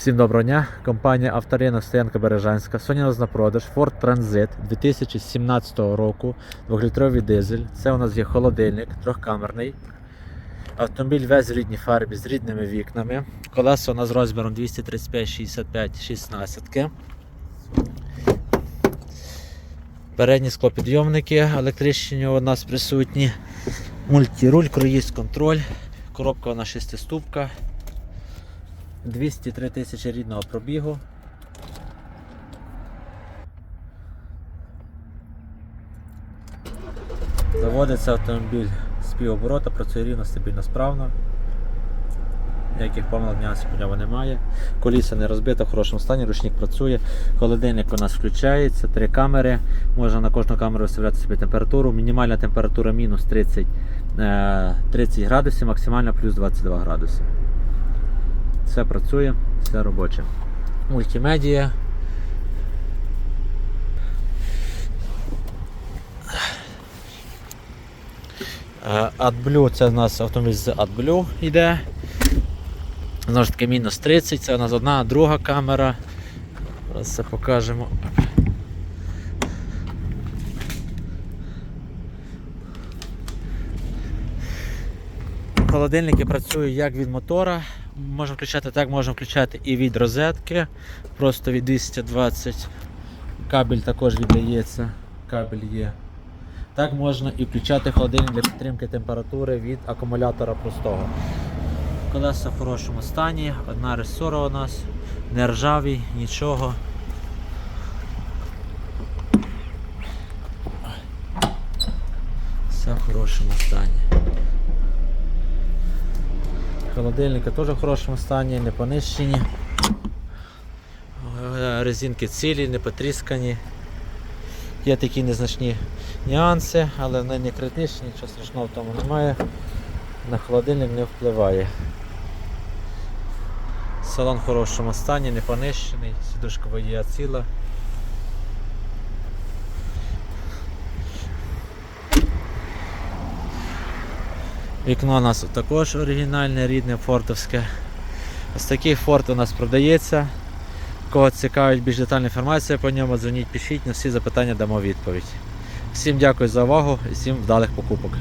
Всім доброго дня. Компанія Авторинок Стоянка Бережанська. Сьогодні у нас на продаж Ford Transit 2017 року, 2-літровий дизель. Це у нас є холодильник, трьохкамерний. Автомобіль весь в рідній фарбі з рідними вікнами. Колеса у нас розміром 235 65 16. Передні склопідйомники електричні у нас присутні. Мультируль, круїз контроль. Коробка нас шестиступка. 203 тисячі рідного пробігу. Заводиться автомобіль з півоборота, працює рівно, стабільно, справно. Ніяких помилок по ньому немає. Коліса не розбита, в хорошому стані, ручник працює. Холодильник у нас включається, три камери. Можна на кожну камеру виставляти собі температуру. Мінімальна температура мінус 30, е, 30 градусів, максимальна плюс 22 градуси. Все працює, все робоче. Мультимедія. Е, AdBlue це у нас автомобіль з AdBlue йде. Знову ж таки мінус 30, це у нас одна, друга камера. Зараз це покажемо. Холодильники працюють як від мотора. Можна включати так, можна включати і від розетки. Просто від 220. Кабель також віддається. Кабель є. Так можна і включати холодильник для підтримки температури від акумулятора простого. Колеса в хорошому стані, одна ресора у нас, не ржаві, нічого. Все в хорошому стані. Холодильники теж в хорошому стані, не понищені. Резинки цілі, не потріскані. Є такі незначні нюанси, але вони не критичні, нічого страшного в тому немає. На холодильник не впливає. Салон в хорошому стані, не понищений, сідушка водія ціла. Вікно у нас також оригінальне, рідне, фортовське. Ось такий форт у нас продається. Кого цікавить більш детальна інформація по ньому, дзвоніть, пишіть, на всі запитання дамо відповідь. Всім дякую за увагу і всім вдалих покупок.